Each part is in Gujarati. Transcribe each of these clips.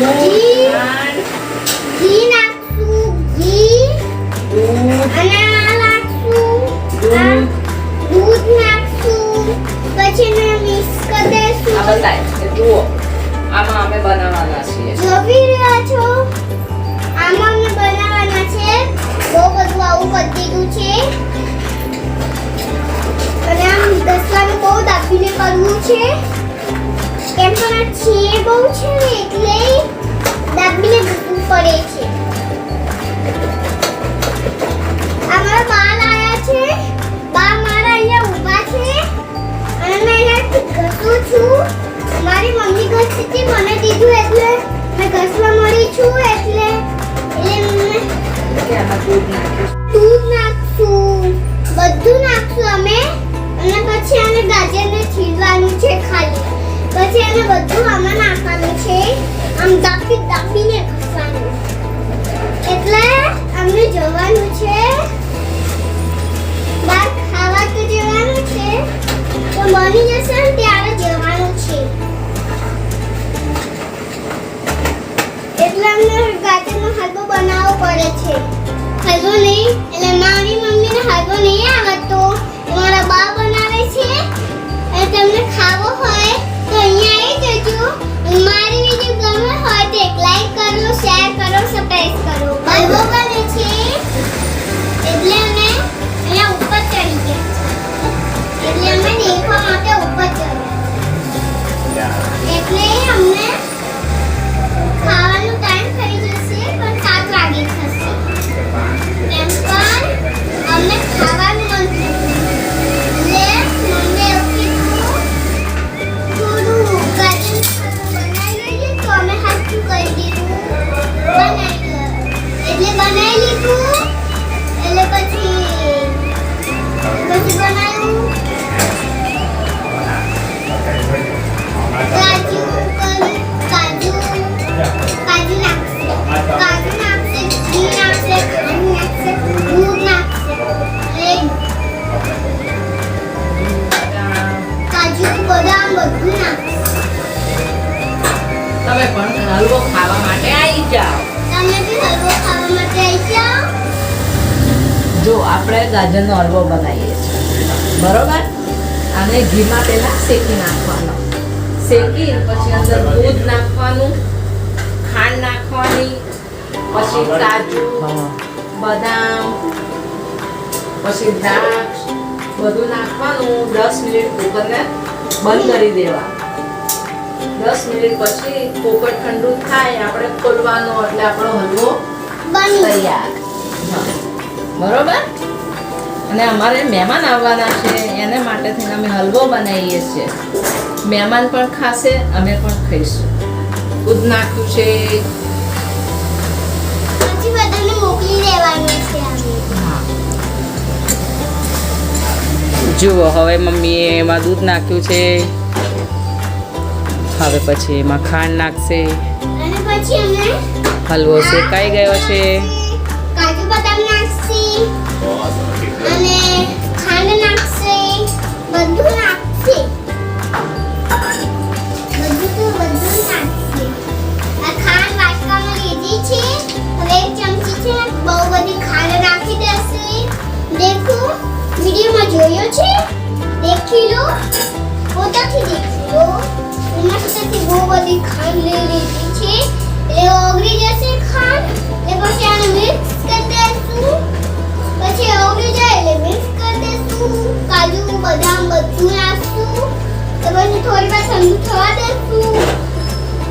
ઘી ઘી દૂધ નાખશું પછી આમાં અમે બનાવવાના છીએ આમાં બનાવવાના છે બહુ બધું આવું કરી દીધું છે અને આમ દસવાનું બહુ દાબીને કરવું છે. કેમ પણ આ છે બહુ છે ને એટલે દાબીને ઘસવું પડે છે. અમારા માલ આવ્યા છે. બા મારા અહીંયા ઊભા છે. અને મેં અહીંયાથી ઘસું છું. મારી મમ્મી ઘસી મને દીધું એટલે મેં ઘસવા મળી છું એટલે એટલે દૂધ નાખશું બધું નાખશું અમે. અને પછી આને ગાજરને છીલવાનું છે ખાલી. પછી એને બધું આમાં નાખવાનું છે. આમ દાબી, દાબીને ઘસવાનું એટલે અમને જવાનું છે. બહાર ખાવા તો જવાનું છે. તો બની જશે ને ત્યારે જવાનું છે. એટલે અમને ગાજરનો હલવો બનાવવો પડે છે. હલવો નહીં, એટલે મારી મમ્મીને હલવો નહીં આવડતો. મારા બા બનાવે છે. અને તમને ખાવો હોય મારી વીડિયો ગમે હોય તો એક લાઈક કરો શેર કરો હલવો ખાવા માટે આવી જાઓ. તમે બી હલવો ખાવા માટે આવી જાઓ. જો આપણે ગાજરનો હલવો બનાવીએ છીએ. બરોબર? આને ઘીમાં પહેલાં શેકી નાખવાનો. શેકી પછી અંદર દૂધ નાખવાનું ખાંડ નાખવાની પછી કાજુ બદામ પછી દ્રાક્ષ બધું નાખવાનું. દસ મિનિટ કુકરને બંધ કરી દેવા. દસ મિનિટ પછી પોપટ ઠંડુ થાય આપણે ખોલવાનો એટલે આપણો હલવો તૈયાર. બરોબર? અને અમારે મહેમાન આવવાના છે એને માટે થઈને અમે હલવો બનાવીએ છીએ. મહેમાન પણ ખાશે અમે પણ ખાઈશું. દૂધ નાખ્યું છે. પછી બધાને મોકલી દેવાનું છે જુઓ હવે મમ્મીએ એમાં દૂધ નાખ્યું છે. હવે પછી એમાં ખાંડ નાખશે. હલવો શેકાઈ ગયો છે. દેખો વિડીયોમાં જોયો છે? દેખી લો. પોતાથી દેખી. બહુ બધી ખાંડ લઈ લીધી છે એ ઓગળી જશે ખાંડ, એટલે પછી આને મિક્સ કરી દેશું. પછી ઓગળી જાય એટલે મિક્સ કરી દેશું. કાજુ, બદામ બધું નાખશું. તો પછી થોડી વાર ઠંડુ દેશું.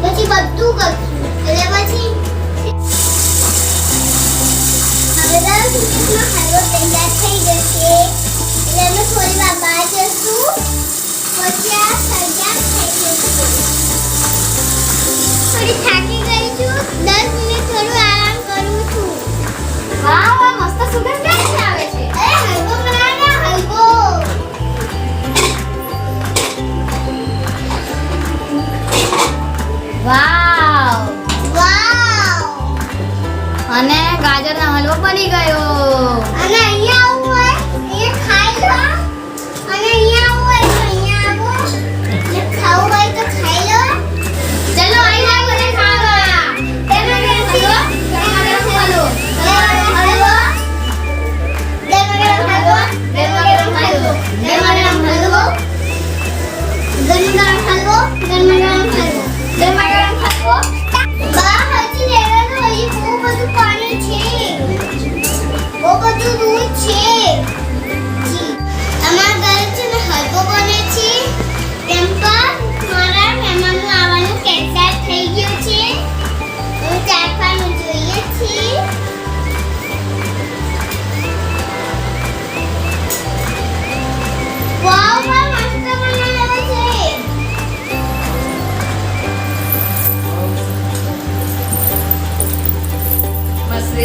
પછી બધું કરશું. એટલે પછી હવે દસ થઈ જશે. એટલે થોડી વાર બહાર જશું. અને ગાજરનો હલવો બની ગયો. અને અહીંયા આવું હોય એ ખાઈ લો.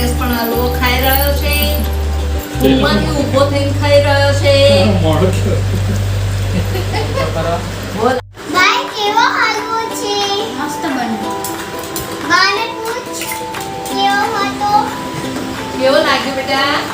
હલવો ખાઈ રહ્યો છે. ઊંઘમાંથી ઊભો થઈને ખાઈ રહ્યો છે. ભાઈ કેવો હલવો છે? મસ્ત બન્યું. બાને પૂછ કેવો હતો? કેવો લાગ્યો બેટા?